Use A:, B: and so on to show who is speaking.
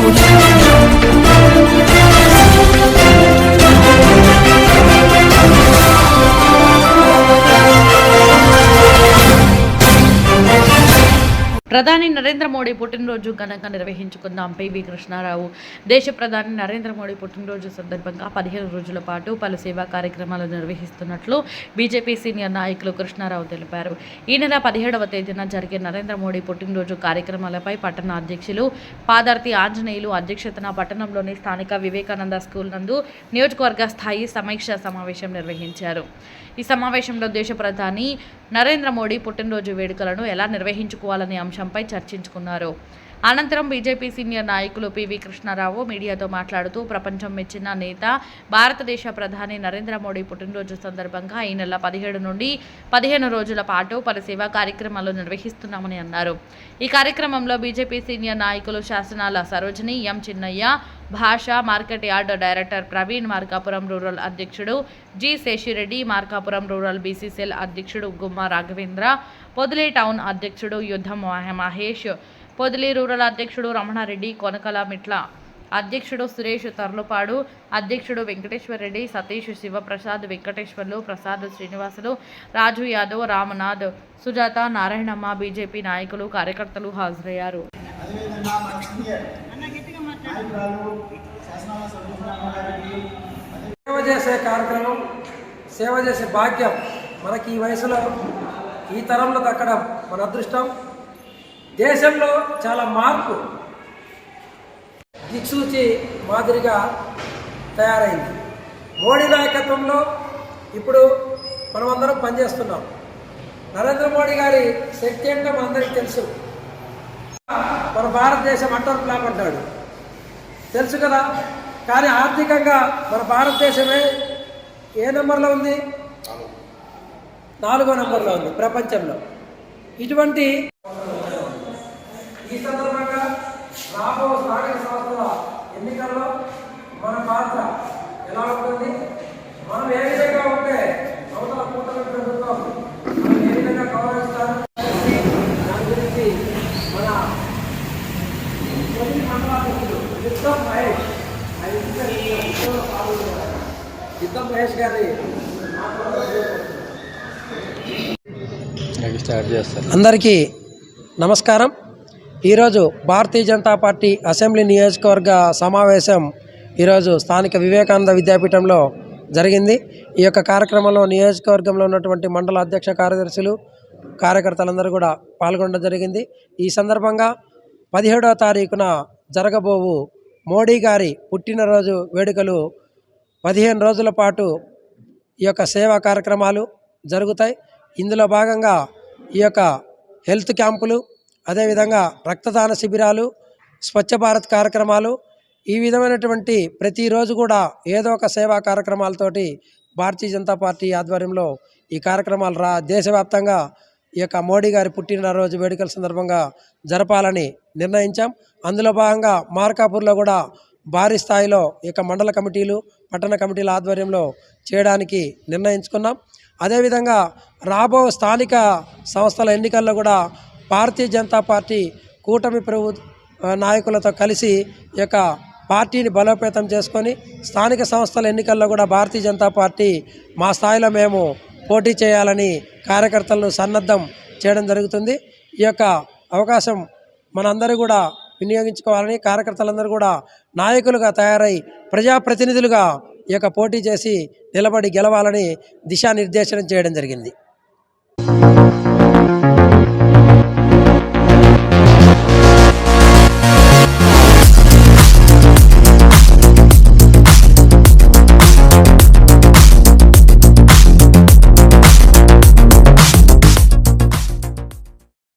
A: Saúde. ప్రధాని నరేంద్ర మోడీ పుట్టినరోజు ఘనంగా నిర్వహించుకుందాం. పివి కృష్ణారావు దేశ ప్రధాని నరేంద్ర మోడీ పుట్టినరోజు సందర్భంగా పదిహేను రోజుల పాటు పలు సేవా కార్యక్రమాలు నిర్వహిస్తున్నట్లు బీజేపీ సీనియర్ నాయకులు కృష్ణారావు తెలిపారు. ఈ నెల పదిహేడవ తేదీన జరిగే నరేంద్ర మోడీ పుట్టినరోజు కార్యక్రమాలపై పట్టణ అధ్యక్షులు పాదార్తి ఆంజనేయులు అధ్యక్షతన పట్టణంలోని స్థానిక వివేకానంద స్కూల్ నందు నియోజకవర్గ స్థాయి సమీక్ష సమావేశం నిర్వహించారు. ఈ సమావేశంలో దేశ ప్రధాని నరేంద్ర మోడీ పుట్టినరోజు వేడుకలను ఎలా నిర్వహించుకోవాలనే అంశంపై చర్చించుకున్నారు. అనంతరం బీజేపీ సీనియర్ నాయకులు పివి కృష్ణారావు మీడియాతో మాట్లాడుతూ ప్రపంచం మెచ్చిన నేత భారతదేశ ప్రధాని నరేంద్ర మోడీ పుట్టినరోజు సందర్భంగా ఈ నెల పదిహేడు నుండి పదిహేను రోజుల పాటు పలు సేవా కార్యక్రమాలు నిర్వహిస్తున్నామని అన్నారు. ఈ కార్యక్రమంలో బీజేపీ సీనియర్ నాయకులు శాసనాల Sarojini M Chinnaiah Basha market yard director Praveen Markapuram rural అధ్యక్షుడు G Seshireddy Markapuram rural BCCL అధ్యక్షుడు గుమ్మ రాఘవేంద్ర పొదిలి టౌన్ అధ్యక్షుడు యుద్ధం మహేష్ పొదిలి రూరల్ అధ్యక్షుడు రమణారెడ్డి కొనకల మిట్ల అధ్యక్షుడు సురేష్ తర్లుపాడు అధ్యక్షుడు వెంకటేశ్వరరెడ్డి సతీష్ శివప్రసాద్ వెంకటేశ్వర్లు ప్రసాద్ శ్రీనివాసులు రాజు యాదవ్ రామనాథ్ సుజాత నారాయణమ్మ బీజేపీ నాయకులు కార్యకర్తలు హాజరయ్యారు.
B: సేవ చేసే కార్యక్రమం సేవ చేసే భాగ్యం మనకి ఈ వయసులో ఈ తరంలో దక్కడం మన అదృష్టం. దేశంలో చాలా మార్పు దిక్సూచి మాదిరిగా తయారైంది. మోడీ నాయకత్వంలో ఇప్పుడు మనమందరం పనిచేస్తున్నాం. నరేంద్ర మోడీ గారి శక్తి ఏంటో మనందరికీ తెలుసు. మన భారతదేశం అంటర్ ఫ్లాప్ అంటాడు. తెలుసు కదా? కానీ ఆర్థికంగా మన భారతదేశమే ఏ నెంబర్లో ఉంది? నాలుగో నెంబర్లో ఉంది ప్రపంచంలో. ఇటువంటి ఈ సందర్భంగా రాబో స్థానిక సంస్థల ఎన్నికల్లో మన పాత్ర ఎలా ఉంటుంది? మనం ఏ విధంగా ఉంటే అవతల కూటమి ప్రభుత్వం మనం ఏ విధంగా గౌరవిస్తారు? దాని గురించి మన మొదటి మండలాధ్యక్షుడు యుద్ధం మహేష్ యుద్ధం మహేష్ గారి
C: స్టార్ట్ చేస్తారు.
B: అందరికీ నమస్కారం. ఈరోజు భారతీయ జనతా పార్టీ అసెంబ్లీ నియోజకవర్గ సమావేశం ఈరోజు స్థానిక వివేకానంద విద్యాపీఠంలో జరిగింది. ఈ యొక్క కార్యక్రమంలో నియోజకవర్గంలో ఉన్నటువంటి మండల అధ్యక్ష కార్యదర్శులు కార్యకర్తలందరూ కూడా పాల్గొనడం జరిగింది. ఈ సందర్భంగా పదిహేడవ తారీఖున జరగబోవు మోడీ గారి పుట్టినరోజు వేడుకలు పదిహేను రోజుల పాటు ఈ యొక్క సేవా కార్యక్రమాలు జరుగుతాయి. ఇందులో భాగంగా ఈ యొక్క హెల్త్ క్యాంపులు అదేవిధంగా రక్తదాన శిబిరాలు స్వచ్ఛ భారత్ కార్యక్రమాలు ఈ విధమైనటువంటి ప్రతిరోజు కూడా ఏదో ఒక సేవా కార్యక్రమాలతోటి భారతీయ జనతా పార్టీ ఆధ్వర్యంలో ఈ కార్యక్రమాలు రా దేశవ్యాప్తంగా ఈ యొక్క మోడీ గారి పుట్టినరోజు వేడుకల సందర్భంగా జరపాలని నిర్ణయించాం. అందులో భాగంగా మార్కాపూర్లో కూడా భారీ స్థాయిలో ఈ మండల కమిటీలు పట్టణ కమిటీల ఆధ్వర్యంలో చేయడానికి నిర్ణయించుకున్నాం. అదేవిధంగా రాబో స్థానిక సంస్థల ఎన్నికల్లో కూడా భారతీయ జనతా పార్టీ కూటమి ప్రభు నాయకులతో కలిసి ఈ యొక్క పార్టీని బలోపేతం చేసుకొని స్థానిక సంస్థల ఎన్నికల్లో కూడా భారతీయ జనతా పార్టీ మా స్థాయిలో మేము పోటీ చేయాలని కార్యకర్తలను సన్నద్ధం చేయడం జరుగుతుంది. ఈ యొక్క అవకాశం మనందరూ కూడా వినియోగించుకోవాలని కార్యకర్తలందరూ కూడా నాయకులుగా తయారై ప్రజాప్రతినిధులుగా ఈ యొక్క పోటీ చేసి నిలబడి గెలవాలని దిశానిర్దేశనం చేయడం జరిగింది.